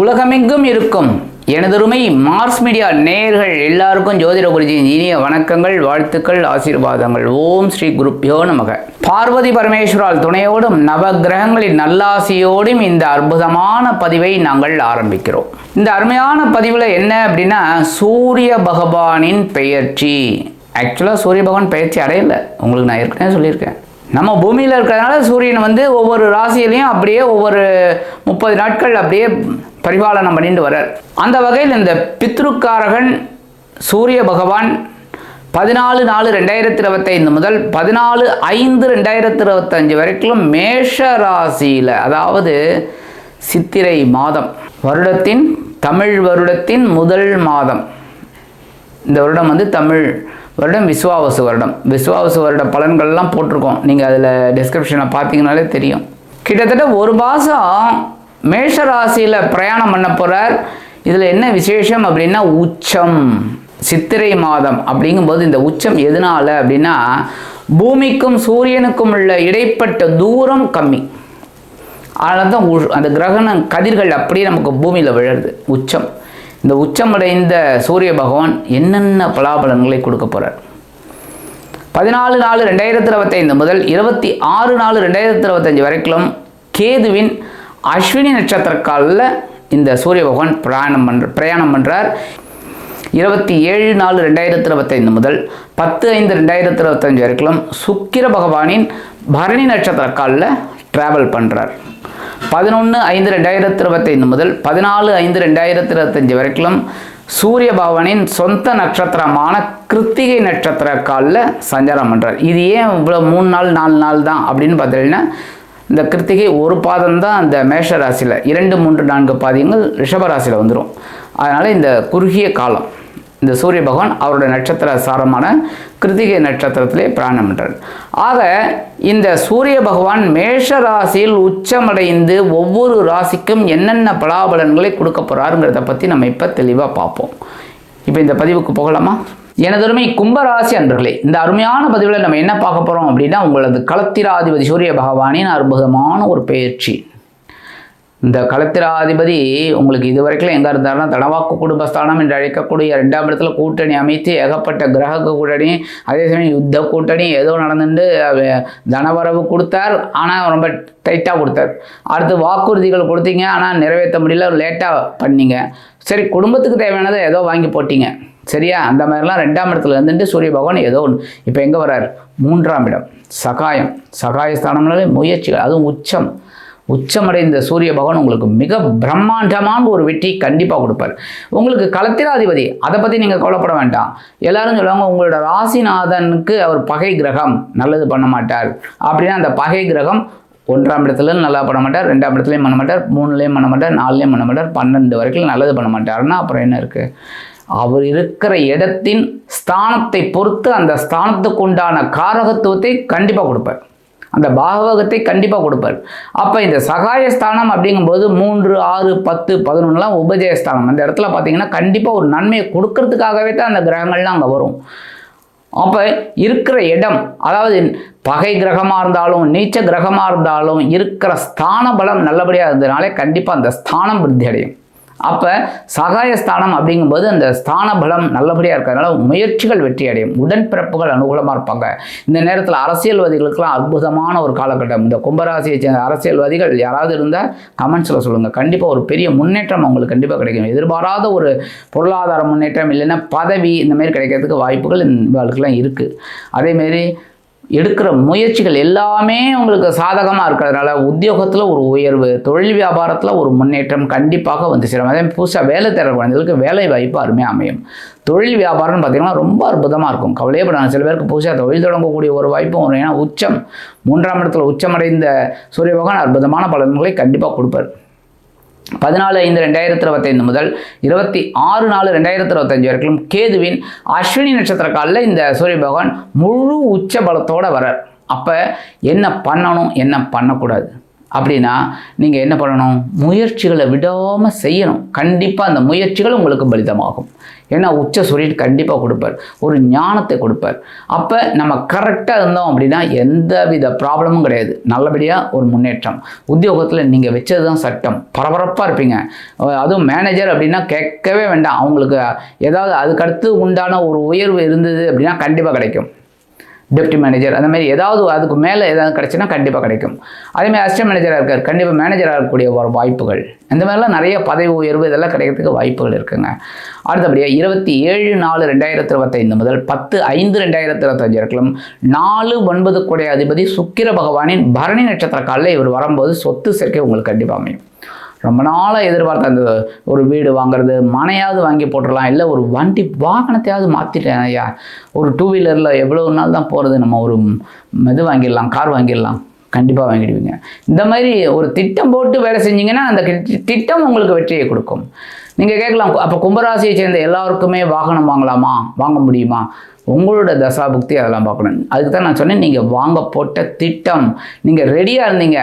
உலகமெங்கும் இருக்கும். எனதருமை மார்ஸ் மீடியா நேயர்கள் எல்லாருக்கும் ஜோதிட குருஜியின் இனிய வணக்கங்கள் வாழ்த்துக்கள் ஆசீர்வாதங்கள். ஓம் ஸ்ரீ குருப்யோ நமக. பார்வதி பரமேஸ்வரால் துணையோடும் நவ கிரகங்களின் நல்லாசியோடும் இந்த அற்புதமான பதிவை நாங்கள் ஆரம்பிக்கிறோம். இந்த அருமையான பதிவில் என்ன அப்படின்னா சூரிய பகவானின் பெயர்ச்சி. ஆக்சுவலாக சூரிய பகவான் பயிற்சி அடையலை. உங்களுக்கு நான் ஏற்கனவே சொல்லியிருக்கேன். நம்ம பூமியில் இருக்கிறதுனால சூரியன் வந்து ஒவ்வொரு ராசியிலையும் அப்படியே ஒவ்வொரு முப்பது நாட்கள் அப்படியே பரிபாலனம் பண்ணிட்டு வர்றார். அந்த வகையில் இந்த பித்ருக்காரகன் சூரிய பகவான் பதினாலு நாலு ரெண்டாயிரத்தி இருபத்தைந்து முதல் பதினாலு ஐந்து ரெண்டாயிரத்தி இருபத்தஞ்சு வரைக்கும் மேஷ ராசியில் அதாவது சித்திரை மாதம் வருடத்தின் தமிழ் வருடத்தின் முதல் மாதம். இந்த வருடம் வந்து தமிழ் வருடம் விஸ்வாவசு வருடம். விஸ்வாவசு வருட பலன்கள்லாம் போட்டிருக்கோம். நீங்கள் அதில் டிஸ்கிரிப்ஷனில் பார்த்தீங்கனாலே தெரியும். கிட்டத்தட்ட ஒரு மாதம் மேஷ ராசியில் பிரயாணம் பண்ண போகிறார் இதில் என்ன விசேஷம் அப்படின்னா உச்சம் சித்திரை மாதம் அப்படிங்கும்போது இந்த உச்சம் எதனால அப்படின்னா பூமிக்கும் சூரியனுக்கும் உள்ள இடைப்பட்ட தூரம் கம்மி. அதனால தான் உ- அந்த கிரகண கதிர்கள் அப்படியே நமக்கு பூமியில் விழுறது. உச்சம். இந்த உச்சமடைந்த சூரிய பகவான் என்னென்ன பலாபலன்களை கொடுக்க போகிறார் பதினாலு நாலு ரெண்டாயிரத்தி இருபத்தைந்து முதல் இருபத்தி ஆறு நாலு ரெண்டாயிரத்தி இருபத்தஞ்சு வரைக்கும் கேதுவின் அஸ்வினி நட்சத்திர காலில் இந்த சூரிய பகவான் பிரயாணம் பண்ற பிரயாணம் பண்ணுறார் இருபத்தி ஏழு நாலு ரெண்டாயிரத்தி இருபத்தைந்து முதல் பத்து ஐந்து ரெண்டாயிரத்தி இருபத்தஞ்சு வரைக்கும் சுக்கிர பகவானின் பரணி நட்சத்திர காலில் ட்ராவல் பண்ணுறார் பதினொன்று ஐந்து ரெண்டாயிரத்தி இருபத்தைந்து முதல் பதினாலு ஐந்து ரெண்டாயிரத்தி இருபத்தஞ்சு வரைக்கும் சூரிய பகவானின் சொந்த நட்சத்திரமான கிருத்திகை நட்சத்திர காலில் சஞ்சாரம் பண்ணுறார் இது ஏன் இவ்வளோ மூணு நாள் நாலு நாள் தான் அப்படின்னு பார்த்தீங்கன்னா இந்த கிருத்திகை ஒரு பாதம் தான் அந்த மேஷ ராசியில் இரண்டு மூன்று நான்கு பாதியங்கள் ரிஷப ராசியில் வந்துடும் அதனால் இந்த குறுகிய காலம் இந்த சூரிய பகவான் அவருடைய நட்சத்திர சாரமான கிருத்திகை நட்சத்திரத்திலே பிராணம் பண்றார் ஆக இந்த சூரிய பகவான் மேஷ ராசியில் உச்சமடைந்து ஒவ்வொரு ராசிக்கும் என்னென்ன பலாபலன்களை கொடுக்க போகிறாருங்கிறத பற்றி நம்ம இப்போ தெளிவாக பார்ப்போம். இப்போ இந்த பதிவுக்கு போகலாமா? எனதருமை கும்பராசி அன்பர்களே இந்த அருமையான பதிவில் நம்ம என்ன பார்க்க போகிறோம் அப்படின்னா உங்களது களத்திராதிபதி சூரிய பகவானின் அற்புதமான ஒரு பெயர்ச்சி இந்த களத்திராதிபதி உங்களுக்கு இது வரைக்கும் எங்கே இருந்தாருன்னா தடவாக்கு குடும்பஸ்தானம் என்று அழைக்கக்கூடிய ரெண்டாம் இடத்துல கூட்டணி அமைத்து ஏகப்பட்ட கிரக கூட்டணி அதே சமயம் யுத்த கூட்டணி ஏதோ நடந்துட்டு தனவரவு கொடுத்தார் ஆனால் ரொம்ப டைட்டாக கொடுத்தார். அடுத்து வாக்குறுதிகள் கொடுத்தீங்க ஆனால் நிறைவேற்ற முடியல லேட்டாக பண்ணீங்க. சரி குடும்பத்துக்கு தேவையானதை ஏதோ வாங்கி போட்டீங்க. சரியா? அந்த மாதிரிலாம் ரெண்டாம் இடத்துல இருந்துட்டு சூரிய பகவான் ஏதோ ஒன்று இப்போ எங்கே வர்றார்? மூன்றாம் இடம். சகாயம். சகாயஸ்தானம்னாலே முயற்சிகள். அதுவும் உச்சம். உச்சமடைந்த சூரிய பகவான் உங்களுக்கு மிக பிரம்மாண்டமான ஒரு வெற்றி கண்டிப்பாக கொடுப்பார். உங்களுக்கு களத்திராதிபதி அதை பற்றி நீங்கள் கவலைப்பட வேண்டாம். எல்லாரும் சொல்லுவாங்க உங்களோட ராசிநாதனுக்கு அவர் பகை கிரகம் நல்லது பண்ண மாட்டார். அப்படின்னா அந்த பகை கிரகம் ஒன்றாம் இடத்துல நல்லா பண்ண மாட்டார் ரெண்டாம் இடத்துலையும் பண்ண மாட்டார் மூணுலேயும் பண்ண மாட்டார் நாலுலேயும் பண்ண மாட்டார் பன்னெண்டு வரைக்கும் நல்லது பண்ண மாட்டார்னா அப்புறம் என்ன இருக்குது அவர் இருக்கிற இடத்தின் ஸ்தானத்தை பொறுத்து அந்த ஸ்தானத்துக்கு உண்டான காரகத்துவத்தை கண்டிப்பாக கொடுப்பார். அந்த பாகவகத்தை கண்டிப்பாக கொடுப்பார். அப்போ இந்த சகாயஸ்தானம் அப்படிங்கும்போது மூன்று ஆறு பத்து பதினொன்றுலாம் உபஜயஸ்தானம் அந்த இடத்துல பார்த்தீங்கன்னா கண்டிப்பாக ஒரு நன்மையை கொடுக்கறதுக்காகவே தான் அந்த கிரகங்கள்லாம் அங்கே வரும். அப்போ இருக்கிற இடம் அதாவது பகை கிரகமாக இருந்தாலும் நீச்ச கிரகமாக இருந்தாலும் இருக்கிற ஸ்தான பலம் நல்லபடியாக இருந்ததுனாலே கண்டிப்பாக அந்த ஸ்தானம் விருத்தி அடையும். அப்போ சகாயஸ்தானம் அப்படிங்கும்போது அந்த ஸ்தான பலம் நல்லபடியாக இருக்கிறதுனால முயற்சிகள் வெற்றி அடையும் உடன்பிறப்புகள் அனுகூலமாக இருப்பாங்க. இந்த நேரத்தில் அரசியல்வாதிகளுக்கெல்லாம் அற்புதமான ஒரு காலகட்டம். இந்த கும்பராசியை சேர்ந்த அரசியல்வாதிகள் யாராவது இருந்தால் கமெண்ட்ஸில் சொல்லுங்கள் கண்டிப்பாக ஒரு பெரிய முன்னேற்றம் அவங்களுக்கு கண்டிப்பாக கிடைக்கும். எதிர்பாராத ஒரு பொருளாதார முன்னேற்றம் இல்லைன்னா பதவி இந்த மாதிரி கிடைக்கிறதுக்கு வாய்ப்புகள் இவர்களுக்கெல்லாம் இருக்குது அதேமாரி எடுக்கிற முயற்சிகள் எல்லாமே உங்களுக்கு சாதகமாக இருக்கிறதுனால உத்தியோகத்தில் ஒரு உயர்வு தொழில் வியாபாரத்தில் ஒரு முன்னேற்றம் கண்டிப்பாக வந்து சேரும். அதே புதுசாக வேலை தேடுற குழந்தைகளுக்கு வேலை வாய்ப்பு அருமையாக அமையும். தொழில் வியாபாரம்னு பார்த்தீங்கன்னா ரொம்ப அற்புதமாக இருக்கும். கவலையே படாங்க சில பேருக்கு புதுசாக தொழில் தொடங்கக்கூடிய ஒரு வாய்ப்பும் வரும். ஏன்னா உச்சம் மூன்றாம் இடத்துல உச்சமடைந்த சூரிய பகவான் அற்புதமான பலன்களை கண்டிப்பாக கொடுப்பார். பதினாலு ஐந்து ரெண்டாயிரத்தி இருபத்தைந்து முதல் இருபத்தி ஆறு நாலு ரெண்டாயிரத்தி இருபத்தஞ்சு வரைக்கும் கேதுவின் அஸ்வினி நட்சத்திர காலில் இந்த சூரிய பகவான் முழு உச்ச பலத்தோடு வரார் அப்போ என்ன பண்ணணும் என்ன பண்ணக்கூடாது? அப்படின்னா நீங்கள் என்ன பண்ணணும்? முயற்சிகளை விடாமல் செய்யணும். கண்டிப்பாக அந்த முயற்சிகள் உங்களுக்கு பலிதமாகும். ஏன்னா உச்ச சூரியன் கண்டிப்பாக கொடுப்பார். ஒரு ஞானத்தை கொடுப்பார். அப்போ நம்ம கரெக்டாக இருந்தோம் அப்படின்னா எந்த வித ப்ராப்ளமும் கிடையாது. நல்லபடியாக ஒரு முன்னேற்றம். உத்தியோகத்தில் நீங்கள் வச்சது தான் சட்டம். பரபரப்பாக இருப்பீங்க. அதுவும் மேனேஜர் அப்படின்னா கேட்கவே வேண்டாம். அவங்களுக்கு ஏதாவது அதுக்கடுத்து உண்டான ஒரு உயர்வு இருந்தது அப்படின்னா கண்டிப்பாக கிடைக்கும். டெப்டி மேனேஜர் அந்த மாதிரி ஏதாவது அதுக்கு மேலே ஏதாவது கிடைச்சின்னா கண்டிப்பாக கிடைக்கும். அதேமாதிரி அசிஸ்டன்ட் மேனேஜராக இருக்கார் கண்டிப்பாக மேனேஜராக இருக்கக்கூடிய ஒரு வாய்ப்புகள். இந்த மாதிரிலாம் நிறைய பதவி உயர்வு இதெல்லாம் கிடைக்கிறதுக்கு வாய்ப்புகள் இருக்குங்க. அடுத்தபடியாக இருபத்தி ஏழு நாலு ரெண்டாயிரத்தி இருபத்தைந்து முதல் பத்து ஐந்து ரெண்டாயிரத்தி இருபத்தஞ்சு வரைக்கும் நாலு ஒன்பது கூடிய அதிபதி சுக்கிர பகவானின் பரணி நட்சத்திர காலில் இவர் வரும்போது சொத்து சேர்க்கை உங்களுக்கு கண்டிப்பாக அமையும். ரொம்ப நாளாக எதிர்பார்த்த அந்த ஒரு வீடு வாங்குறது மனையாவது வாங்கி போட்டுடலாம் இல்லை ஒரு வண்டி வாகனத்தையாவது மாற்றிட்டேன் ஐயா. ஒரு டூ வீலரில் எவ்வளோ நாள் தான் போகிறது நம்ம ஒரு இது வாங்கிடலாம் கார் வாங்கிடலாம். கண்டிப்பாக வாங்கிடுவீங்க. இந்த மாதிரி ஒரு திட்டம் போட்டு வேலை செஞ்சீங்கன்னா அந்த திட்டம் உங்களுக்கு வெற்றியை கொடுக்கும். நீங்கள் கேட்கலாம் அப்போ கும்பராசியை சேர்ந்த எல்லாருக்குமே வாகனம் வாங்கலாமா? வாங்க முடியுமா? உங்களோட தசாபுக்தி அதெல்லாம் பார்க்கணும். அதுக்கு தான் நான் சொன்னேன் நீங்கள் வாங்க போட்ட திட்டம். நீங்கள் ரெடியாக இருந்தீங்க.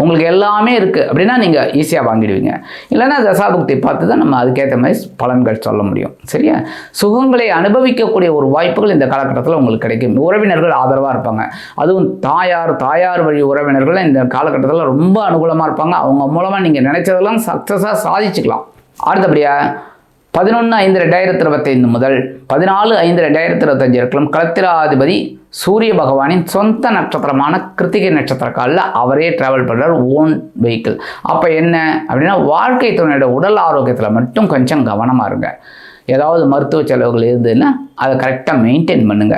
உங்களுக்கு எல்லாமே இருக்குது அப்படின்னா நீங்கள் ஈஸியாக வாங்கிடுவீங்க. இல்லைன்னா தசாபுக்தி பார்த்து தான் நம்ம அதுக்கேற்ற மாதிரி பலன்கள் சொல்ல முடியும். சரியா? சுகங்களை அனுபவிக்கக்கூடிய ஒரு வாய்ப்புகள் இந்த காலகட்டத்தில் உங்களுக்கு கிடைக்கும். உறவினர்கள் ஆதரவாக இருப்பாங்க. அதுவும் தாயார் தாயார் வழி உறவினர்கள் இந்த காலகட்டத்தில் ரொம்ப அனுகூலமாக இருப்பாங்க. அவங்க மூலமாக நீங்கள் நினைச்சதெல்லாம் சக்ஸஸாக சாதிச்சுக்கலாம். அடுத்தபடியாக பதினொன்று ஐந்து ரெண்டாயிரத்தி இருபத்தைந்து முதல் பதினாலு ஐந்து ரெண்டாயிரத்தி இருபத்தஞ்சு இருக்கலாம் களத்திராதிபதி சூரிய பகவானின் சொந்த நட்சத்திரமான கிருத்திகை நட்சத்திர காலில் அவரே டிராவல் பண்ணுறார் ஓன் வெஹிக்கிள் அப்போ என்ன? அப்படின்னா வாழ்க்கை துணையோட உடல் ஆரோக்கியத்தில் மட்டும் கொஞ்சம் கவனமாக இருங்க. ஏதாவது மருத்துவ செலவுகள் இருந்ததுன்னா அதை கரெக்டாக மெயின்டைன் பண்ணுங்க.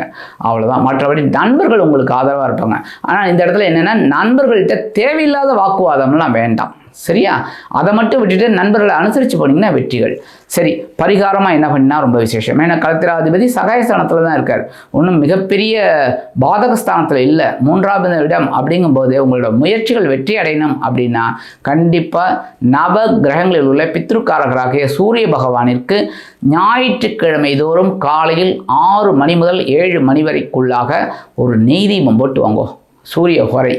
அவ்வளோதான் மற்றபடி நண்பர்கள் உங்களுக்கு ஆதரவாக இருப்பாங்க. ஆனால் இந்த இடத்துல என்னென்னா நண்பர்கள்ட்ட தேவையில்லாத வாக்குவாதம்லாம் வேண்டாம். சரியா? அதை மட்டும் விட்டுட்டு நண்பர்களை அனுசரித்து போனீங்கன்னா வெற்றிகள். சரி பரிகாரமாக என்ன பண்ணினா ரொம்ப விசேஷம். ஏன்னா கலத்திராதிபதி சகாயஸ்தானத்தில் தான் இருக்கார். ஒன்றும் மிகப்பெரிய பாதகஸ்தானத்தில் இல்லை. மூன்றாவது இடம் அப்படிங்கும்போது உங்களோட முயற்சிகள் வெற்றி அடையணும் அப்படின்னா கண்டிப்பாக நவ கிரகங்களில் உள்ள பித்ருக்காரகராகிய சூரிய பகவானிற்கு ஞாயிற்றுக்கிழமை தோறும் காலையில் ஆறு மணி முதல் ஏழு மணி வரைக்குள்ளாக ஒரு நெய் போட்டு வாங்கோ. சூரிய ஹொரை.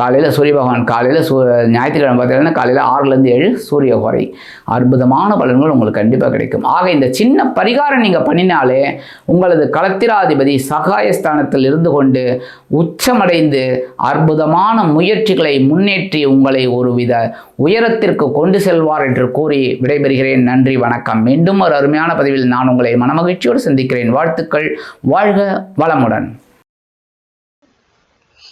காலையில் சூரிய பகவான் காலையில் சூ ஞாயிற்றுக்கிழமை பார்த்தீங்கன்னா காலையில் ஆறுலேருந்து ஏழு சூரிய ஹொரை அற்புதமான பலன்கள் உங்களுக்கு கண்டிப்பாக கிடைக்கும். ஆக இந்த சின்ன பரிகாரம் நீங்கள் பண்ணினாலே உங்களது களத்திராதிபதி சகாயஸ்தானத்தில் இருந்து கொண்டு உச்சமடைந்து அற்புதமான முயற்சிகளை முன்னேற்றி உங்களை ஒருவித உயரத்திற்கு கொண்டு செல்வார் என்று கூறி விடைபெறுகிறேன். நன்றி வணக்கம். மீண்டும் ஒரு அருமையான பதிவில் நான் உங்களை மனமகிழ்ச்சியோடு சந்திக்கிறேன். வாழ்த்துக்கள். வாழ்க வளமுடன்.